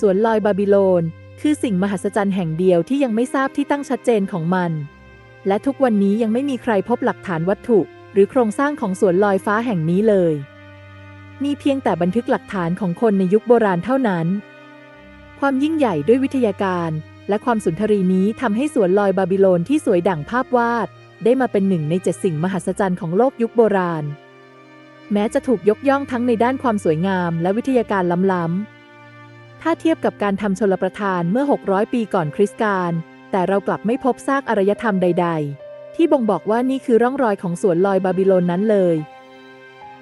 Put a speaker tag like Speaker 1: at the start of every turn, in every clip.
Speaker 1: สวนลอยบาบิโลน คือสิ่งมหัศจรรย์แห่งเดียวที่ยังไม่ทราบที่ตั้งชัดเจนของมัน และทุกวันนี้ยังไม่มีใครพบหลักฐานวัตถุ หรือโครงสร้างของสวนลอยฟ้าแห่งนี้เลย มีเพียงแต่บันทึกหลักฐานของคนในยุคโบราณเท่านั้น ความยิ่งใหญ่ด้วยวิทยาการ และความสุนทรีนี้ทำให้สวนลอยบาบิโลนที่สวยดั่งภาพวาด ได้มาเป็นหนึ่งในเจ็ดสิ่งมหัศจรรย์ของโลกยุคโบราณ แม้จะถูกยกย่องทั้งในด้านความสวยงาม และวิทยาการล้ำๆ ถ้าเทียบกับการทำชลประทานเมื่อ 600 ปีก่อนคริสต์กาลแต่เรากลับไม่พบซากอารยธรรมใด ๆ ที่บ่งบอกว่านี่คือร่องรอยของสวนลอยบาบิโลนนั้นเลย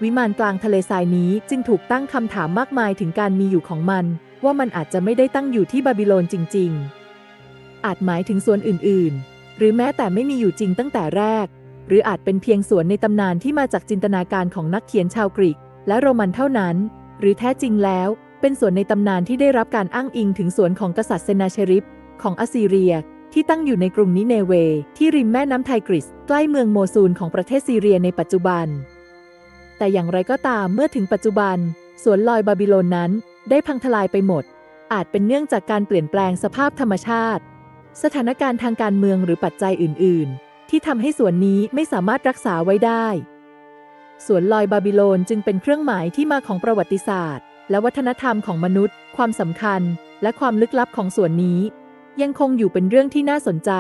Speaker 1: วิมานกลางทะเลทรายนี้จึงถูกตั้งคำถามมากมายถึงการมีอยู่ของมัน ว่ามันอาจจะไม่ได้ตั้งอยู่ที่บาบิโลนจริง ๆ อาจหมายถึงส่วนอื่น ๆ หรือแม้แต่ไม่มีอยู่จริงตั้งแต่แรก หรืออาจเป็นเพียงสวนในตำนานที่มาจากจินตนาการของนักเขียนชาวกรีก และโรมันเท่านั้น หรือแท้จริงแล้ว เป็นส่วนในตำนานที่ได้รับการอ้างอิงถึงสวนของกษัตริย์เซนาเชริปของอัสซีเรีย ที่ตั้งอยู่ในกรุงนิเนเว ที่ริมแม่น้ำไทกริส ใกล้เมืองโมซูลของประเทศซีเรียในปัจจุบัน แต่อย่างไรก็ตามเมื่อถึงปัจจุบัน สวนลอยบาบิโลนนั้น ได้พังทลายไปหมด อาจเป็นเนื่องจากการเปลี่ยนแปลงสภาพธรรมชาติ สถานการณ์ทางการเมืองหรือปัจจัยอื่น ๆ ที่ทำให้สวนนี้ไม่สามารถรักษาไว้ได้สวนลอยบาบิโลนจึงเป็นเครื่องหมายที่มาของประวัติศาสตร์ และวัฒนธรรมของมนุษย์ ความสำคัญ และความลึกลับของส่วนนี้ ยังคงอยู่เป็นเรื่องที่น่าสนใจ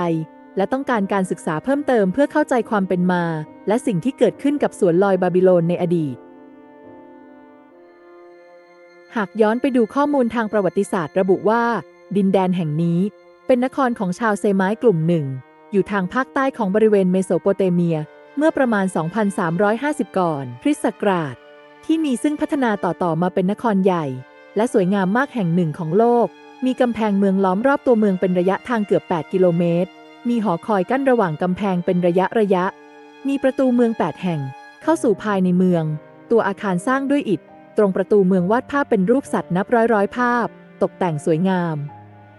Speaker 1: และต้องการการศึกษาเพิ่มเติมเพื่อเข้าใจความเป็นมา และสิ่งที่เกิดขึ้นกับสวนลอยบาบิโลนในอดีต หากย้อนไปดูข้อมูลทางประวัติศาสตร์ระบุว่า ดินแดนแห่งนี้ เป็นนครของชาวเซไมายกลุ่มหนึ่ง อยู่ทางภาคใต้ของบริเวณเมโสโปเตเมีย เมื่อประมาณ 2,350 ก่อน คริสต์ศักราช ที่มีซึ่งพัฒนาต่อๆมาเป็นนครใหญ่ และสวยงามมากแห่งหนึ่งของโลก มีกำแพงเมืองล้อมรอบตัวเมืองเป็นระยะทางเกือบ 8 กิโลเมตร มีหอคอยกั้นระหว่างกำแพงเป็นระยะระยะ มีประตูเมือง 8 แห่ง เข้าสู่ภายในเมือง ตัวอาคารสร้างด้วยอิฐ ตรงประตูเมืองวาดภาพเป็นรูปสัตว์นับร้อยร้อยภาพ ตกแต่งสวยงาม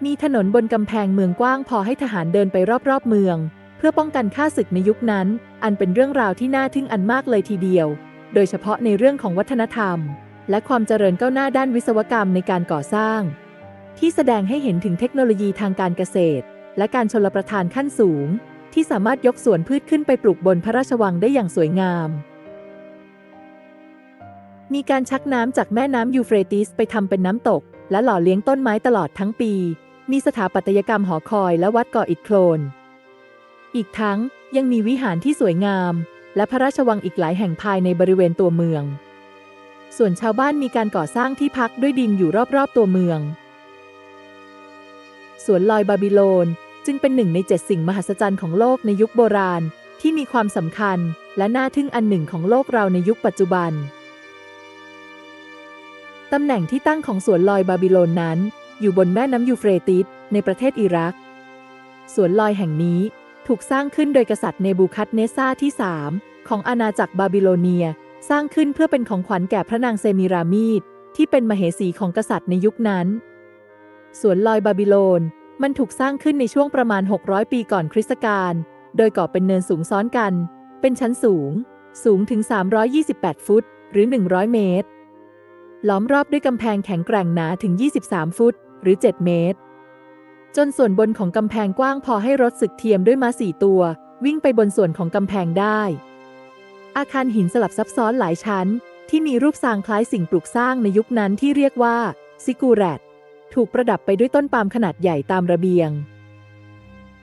Speaker 1: มีถนนบนกำแพงเมืองกว้างพอให้ทหารเดินไปรอบๆเมือง เพื่อป้องกันข้าศึกในยุคนั้น อันเป็นเรื่องราวที่น่าทึ่งอันมากเลยทีเดียว โดยเฉพาะในเรื่องของวัฒนธรรม และความเจริญก้าวหน้าด้านวิศวกรรมในการก่อสร้าง ที่แสดงให้เห็นถึงเทคโนโลยีทางการเกษตร และการชลประทานขั้นสูง ที่สามารถยกสวนพืชขึ้นไปปลูกบนพระราชวังได้อย่างสวยงาม มีการชักน้ำจากแม่น้ำยูเฟรติสไปทำเป็นน้ำตก และหล่อเลี้ยงต้นไม้ตลอดทั้งปี มีสถาปัตยกรรมหอคอยและวัดก่ออิฐโคลน อีกทั้งยังมีวิหารที่สวยงาม และพระราชวังอีกหลายแห่งภายในบริเวณตัวเมือง ส่วนชาวบ้านมีการก่อสร้างที่พักด้วยดินอยู่รอบๆตัวเมือง สวนลอยบาบิโลนจึงเป็นหนึ่งในเจ็ดสิ่งมหัศจรรย์ของโลกในยุคโบราณ ที่มีความสำคัญและน่าทึ่งอันหนึ่งของโลกเราในยุคปัจจุบัน ตำแหน่งที่ตั้งของสวนลอยบาบิโลนนั้น อยู่บนแม่น้ำยูเฟรติสในประเทศอิรัก สวนลอยแห่งนี้ ถูกสร้างขึ้นโดยกษัตริย์เนบูคัดเนซ่าที่ 3 ของอาณาจักรบาบิโลเนีย สร้างขึ้นเพื่อเป็นของขวัญแก่พระนางเซมิรามีดที่เป็นมเหสีของกษัตริย์ในยุคนั้น สวนลอยบาบิโลน มันถูกสร้างขึ้นในช่วงประมาณ 600 ปีก่อนคริสตกาล โดยก่อเป็นเนินสูงซ้อนกัน เป็นชั้นสูง สูงถึง 328 ฟุต หรือ 100 เมตร ล้อมรอบด้วยกำแพงแข็งแกร่งหนาถึง 23 ฟุต หรือ 7 เมตร จนส่วนบนของกำแพงกว้างพอให้รถศึกเทียมด้วยม้าสี่ตัว วิ่งไปบนส่วนของกำแพงได้ อาคารหินสลับซับซ้อนหลายชั้น ที่มีรูปทรงคล้ายสิ่งปลูกสร้างในยุคนั้นที่เรียกว่า ซิกูแรตถูกประดับไปด้วยต้นปาล์มขนาดใหญ่ตามระเบียง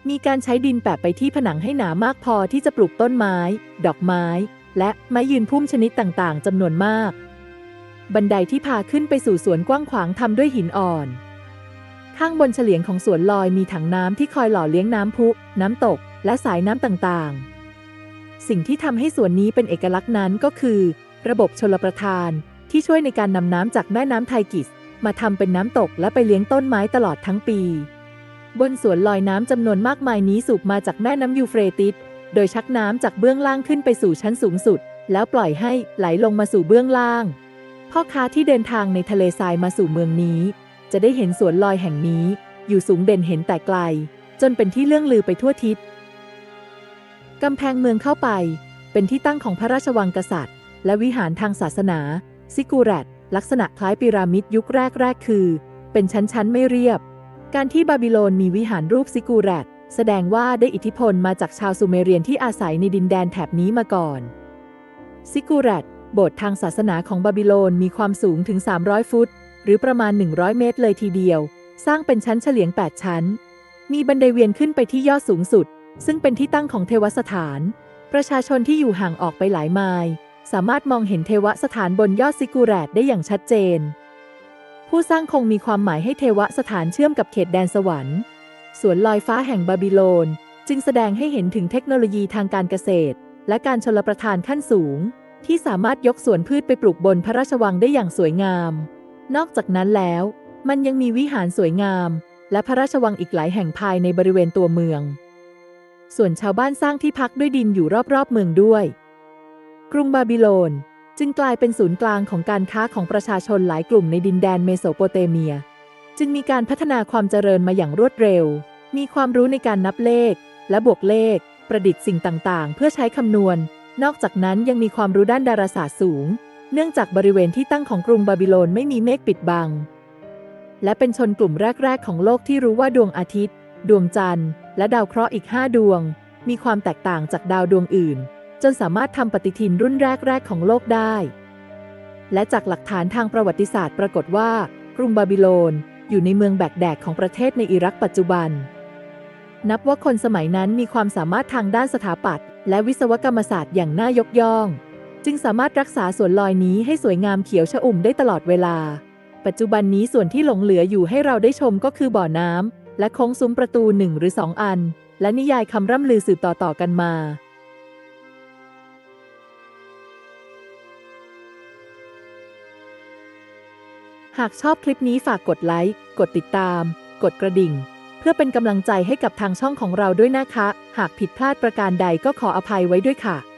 Speaker 1: มีการใช้ดินแปะไปที่ผนังให้หนามากพอที่จะปลูกต้นไม้ ดอกไม้ และไม้ยืนพุ่มชนิดต่างๆจำนวนมาก บันไดที่พาขึ้นไปสู่สวนกว้างขวางทำด้วยหินอ่อน ข้างบนเฉลียงของสวนลอยมีถังน้ำที่คอยหล่อเลี้ยงน้ำพุ น้ำตก และสายน้ำต่างๆ สิ่งที่ทำให้สวนนี้เป็นเอกลักษณ์นั้นก็คือ ระบบชลประทานที่ช่วยในการนำน้ำจากแม่น้ำไทกิส มาทำเป็นน้ำตกและไปเลี้ยงต้นไม้ตลอดทั้งปี บนสวนลอยน้ำจำนวนมากมายนี้สูบมาจากแม่น้ำยูเฟรติส โดยชักน้ำจากเบื้องล่างขึ้นไปสู่ชั้นสูงสุด แล้วปล่อยให้ไหลลงมาสู่เบื้องล่าง พ่อค้าที่เดินทางในทะเลทรายมาสู่เมืองนี้ จะได้เห็นสวนลอยแห่งนี้ อยู่สูงเด่นเห็นแต่ไกล จนเป็นที่เลื่องลือไปทั่วทิศกำแพงเมืองเข้าไป เป็นที่ตั้งของพระราชวังกษัตริย์ และวิหารทางศาสนา ซิกูแรตลักษณะคล้ายพีระมิดยุคแรกๆ คือเเป็นชั้นๆ ไม่เรียบ การที่บาบิโลนมีวิหารรูปซิกูแรตแสดงว่าได้อิทธิพลมาจากชาวซูเมเรียนที่อาศัยในดินแดนแถบนี้มาก่อน ซิกูแรตโบสถ์ทางศาสนาของบาบิโลนมีความสูงถึง 300 ฟุต หรือประมาณ 100 เมตรเลยทีเดียว สร้างเป็นชั้นเฉลียง 8 ชั้น มีบันไดเวียนขึ้นไปที่ยอดสูงสุด ซึ่งเป็นที่ตั้งของเทวสถาน ประชาชนที่อยู่ห่างออกไปหลายไมล์สามารถมองเห็นเทวสถานบนยอดซิกูแรตได้อย่างชัดเจน ผู้สร้างคงมีความหมายให้เทวสถานเชื่อมกับเขตแดนสวรรค์ สวนลอยฟ้าแห่งบาบิโลน จึงแสดงให้เห็นถึงเทคโนโลยีทางการเกษตร และการชลประทานขั้นสูง ที่สามารถยกสวนพืชไปปลูกบนพระราชวังได้อย่างสวยงาม นอกจากนั้นแล้ว มันยังมีวิหารสวยงาม และพระราชวังอีกหลายแห่งภายในบริเวณตัวเมือง ส่วนชาวบ้านสร้างที่พักด้วยดินอยู่รอบๆเมืองด้วย กรุงบาบิโลนจึงกลายเป็นศูนย์กลางของการค้าของประชาชนหลายกลุ่มในดินแดนเมโสโปเตเมีย จึงมีการพัฒนาความเจริญมาอย่างรวดเร็ว มีความรู้ในการนับเลข และบวกเลข ประดิษฐ์สิ่งต่างๆ เพื่อใช้คำนวณ นอกจากนั้นยังมีความรู้ด้านดาราศาสตร์สูง เนื่องจากบริเวณที่ตั้งของกรุงบาบิโลนไม่มีเมฆปิดบัง และเป็นชนกลุ่มแรก ๆ ของโลกที่รู้ว่าดวงอาทิตย์ ดวงจันทร์ และดาวเคราะห์อีก 5 ดวง มีความแตกต่างจากดาวดวงอื่น จนสามารถทำปฏิทินรุ่นแรก ๆ ของโลกได้ และจากหลักฐานทางประวัติศาสตร์ปรากฏว่า กรุงบาบิโลนอยู่ในเมืองแบกแดกของประเทศในอิรักปัจจุบัน นับว่าคนสมัยนั้นมีความสามารถทางด้านสถาปัตย์และวิศวกรรมศาสตร์อย่างน่ายกย่อง จึงสามารถรักษาสวนลอยนี้ให้สวยงามเขียวชอุ่มได้ตลอดเวลา ปัจจุบันนี้ส่วนที่หลงเหลืออยู่ให้เราได้ชมก็คือบ่อน้ำและโค้งซุ้มประตูหนึ่งหรือสองอัน และนิยายคำร่ำลือสืบต่อๆกันมาหากชอบคลิปนี้ฝากกดไลค์ กดติดตาม กดกระดิ่ง เพื่อเป็นกำลังใจให้กับทางช่องของเราด้วยนะคะ หากผิดพลาดประการใดก็ขออภัยไว้ด้วยค่ะ